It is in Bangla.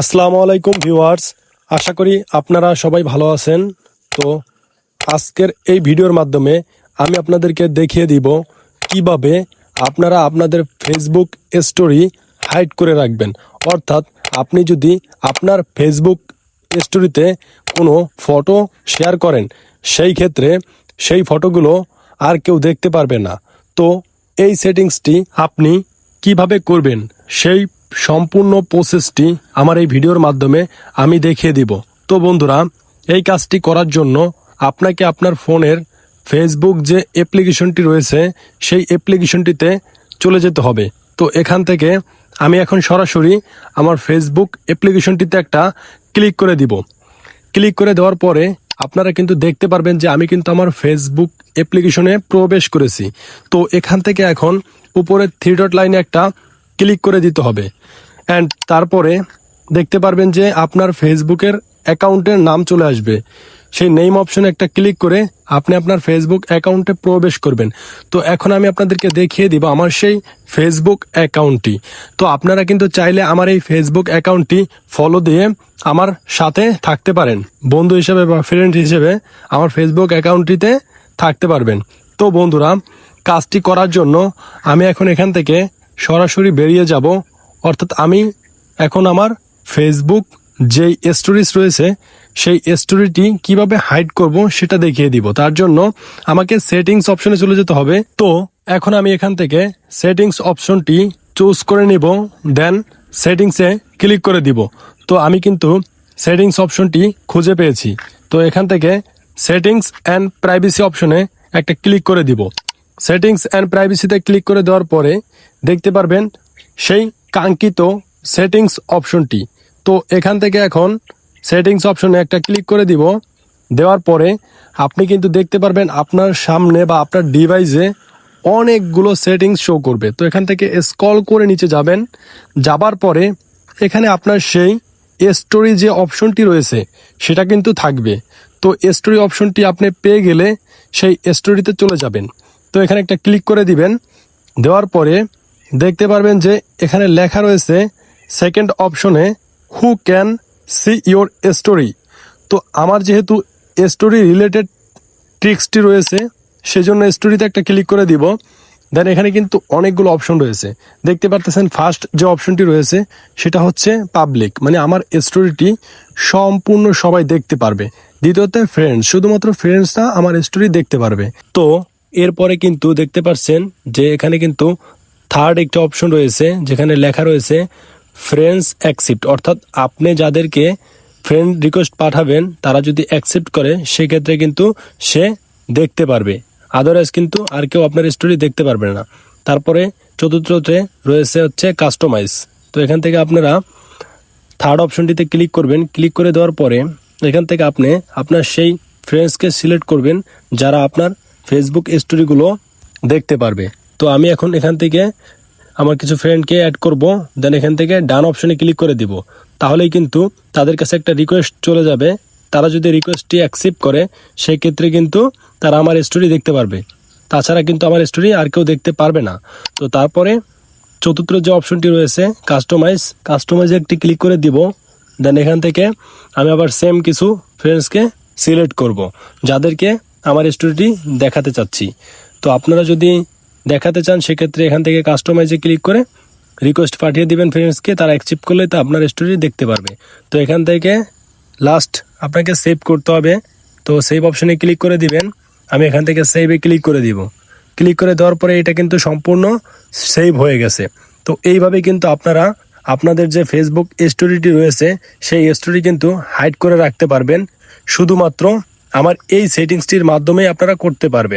আসসালামু আলাইকুম ভিউয়ার্স। আশা করি আপনারা সবাই ভালো আছেন। তো আজকের এই ভিডিওর মাধ্যমে আমি আপনাদেরকে দেখিয়ে দিব কীভাবে আপনারা আপনাদের ফেসবুক স্টোরি হাইড করে রাখবেন। অর্থাৎ আপনি যদি আপনার ফেসবুক স্টোরিতে কোনো ফটো শেয়ার করেন, সেই ক্ষেত্রে সেই ফটোগুলো আর কেউ দেখতে পারবে না। তো এই সেটিংসটি আপনি কীভাবে করবেন, সেই সম্পূর্ণ প্রসেসটি আমার এই ভিডিওর মাধ্যমে আমি দেখিয়ে দিব। তো বন্ধুরা, এই কাজটি করার জন্য আপনাকে আপনার ফোনের ফেসবুক যে অ্যাপ্লিকেশনটি রয়েছে, সেই অ্যাপ্লিকেশনটিতে চলে যেতে হবে। তো এখান থেকে আমি এখন সরাসরি আমার ফেসবুক অ্যাপ্লিকেশনটিতে একটা ক্লিক করে দিব। ক্লিক করে দেওয়ার পরে আপনারা কিন্তু দেখতে পারবেন যে আমি কিন্তু আমার ফেসবুক অ্যাপ্লিকেশনে প্রবেশ করেছি। তো এখান থেকে এখন উপরে থ্রি ডট লাইনে একটা ক্লিক করে দিতে হবে। অ্যান্ড তারপরে দেখতে পারবেন যে আপনার ফেসবুকের অ্যাকাউন্টের নাম চলে আসবে। সেই নেম অপশনে একটা ক্লিক করে আপনি আপনার ফেসবুক অ্যাকাউন্টে প্রবেশ করবেন। তো এখন আমি আপনাদেরকে দেখিয়ে দিব আমার সেই ফেসবুক অ্যাকাউন্টটি। তো আপনারা কিন্তু চাইলে আমার এই ফেসবুক অ্যাকাউন্টটি ফলো দিয়ে আমার সাথে থাকতে পারেন। বন্ধু হিসেবে বা ফ্রেন্ড হিসেবে আমার ফেসবুক অ্যাকাউন্টটিতে থাকতে পারবেন। তো বন্ধুরা, কাজটি করার জন্য আমি এখন এখান থেকে সরাসরি বেরিয়ে যাব। অর্থাৎ আমি এখন আমার ফেসবুক যেই স্টোরিজ রয়েছে, সেই স্টোরিটি কীভাবে হাইড করব সেটা দেখিয়ে দিব। তার জন্য আমাকে সেটিংস অপশনে চলে যেতে হবে। তো এখন আমি এখান থেকে সেটিংস অপশনটি চুজ করে নিব দেন সেটিংসে ক্লিক করে দিব। তো আমি কিন্তু সেটিংস অপশনটি খুঁজে পেয়েছি। তো এখান থেকে সেটিংস অ্যান্ড প্রাইভেসি অপশনে একটা ক্লিক করে দিব। সেটিংস অ্যান্ড প্রাইভেসিতে ক্লিক করে দেওয়ার পরে দেখতে পারবেন সেই কাঙ্ক্ষিত সেটিংস অপশনটি। তো এখান থেকে এখন সেটিংস অপশনে একটা ক্লিক করে দিব। দেওয়ার পরে আপনি কিন্তু দেখতে পারবেন আপনার সামনে বা আপনার ডিভাইসে অনেকগুলো সেটিংস শো করবে। তো এখান থেকে স্কল করে নিচে যাবেন। যাবার পরে এখানে আপনার সেই স্টোরি যে অপশনটি রয়েছে, সেটা কিন্তু থাকবে। তো স্টোরি অপশনটি আপনি পেয়ে গেলে সেই স্টোরিতে চলে যাবেন। তো এখানে একটা ক্লিক করে দিবেন। দেওয়ার পরে দেখতে পারবেন যে এখানে লেখা রয়েছে সেকেন্ড অপশনে who can see your story তো আমার যেহেতু স্টোরি রিলেটেড ট্রিক্সটি রয়েছে, সেজন্য স্টোরিতে একটা ক্লিক করে দিব। দেন এখানে কিন্তু অনেকগুলো অপশন রয়েছে। দেখতে পারতেছেন ফার্স্ট যে অপশনটি রয়েছে, সেটা হচ্ছে পাবলিক মানে আমার স্টোরিটি সম্পূর্ণ সবাই দেখতে পারবে। দ্বিতীয়তে ফ্রেন্ডস শুধুমাত্র ফ্রেন্ডসরা আমার স্টোরি দেখতে পারবে। তো এরপরে কিন্তু দেখতে পাচ্ছেন যে এখানে কিন্তু থার্ড একটা অপশন রয়েছে, যেখানে লেখা রয়েছে ফ্রেন্ডস অ্যাকসেপ্ট অর্থাৎ আপনি যাদেরকে ফ্রেন্ড রিকোয়েস্ট পাঠাবেন, তারা যদি অ্যাকসেপ্ট করে, সেক্ষেত্রে কিন্তু সে দেখতে পারবে। আদারওয়াইজ কিন্তু আর কেউ আপনার স্টোরি দেখতে পারবে না। তারপরে চতুর্থতে রয়েছে হচ্ছে কাস্টমাইজ তো এখান থেকে আপনারা থার্ড অপশনটিতে ক্লিক করবেন। ক্লিক করে দেওয়ার পরে এখান থেকে আপনি আপনার সেই ফ্রেন্ডসকে সিলেক্ট করবেন, যারা আপনার ফেসবুক স্টোরিগুলো দেখতে পারবে। তো আমি এখন এখান থেকে আমার কিছু ফ্রেন্ডকে অ্যাড করব দেন এখান থেকে ডান অপশনে ক্লিক করে দিব। তাহলেই কিন্তু তাদের কাছে একটা রিকোয়েস্ট চলে যাবে। তারা যদি রিকোয়েস্টটি অ্যাকসেপ্ট করে, সেক্ষেত্রে কিন্তু তারা আমার স্টোরি দেখতে পারবে। তাছাড়া কিন্তু আমার স্টোরি আর কেউ দেখতে পারবে না। তো তারপরে চতুর্থ যে অপশনটি রয়েছে কাস্টমাইজ কাস্টমাইজে একটি ক্লিক করে দিব। দেন এখান থেকে আমি আবার সেম কিছু ফ্রেন্ডসকে সিলেক্ট করব। যাদেরকে আমার স্টোরিটি দেখাতে চাচ্ছি। তো আপনারা যদি দেখাতে চান, সেক্ষেত্রে এখান থেকে কাস্টমাইজে ক্লিক করে রিকোয়েস্ট পাঠিয়ে দিবেন ফ্রেন্ডসকে তারা অ্যাকসেপ্ট করলে তো আপনার স্টোরি দেখতে পারবে। তো এখান থেকে লাস্ট আপনাকে সেভ করতে হবে। তো সেভ অপশনে ক্লিক করে দিবেন। আমি এখান থেকে সেভে ক্লিক করে দিব। ক্লিক করে দেওয়ার পরে এটা কিন্তু সম্পূর্ণ সেভ হয়ে গেছে। তো এইভাবে কিন্তু আপনারা আপনাদের যে ফেসবুক স্টোরিটি রয়েছে, সেই স্টোরি কিন্তু হাইড করে রাখতে পারবেন। শুধুমাত্র আমার এই সেটিংসটির মাধ্যমে আপনারা করতে পারবেন।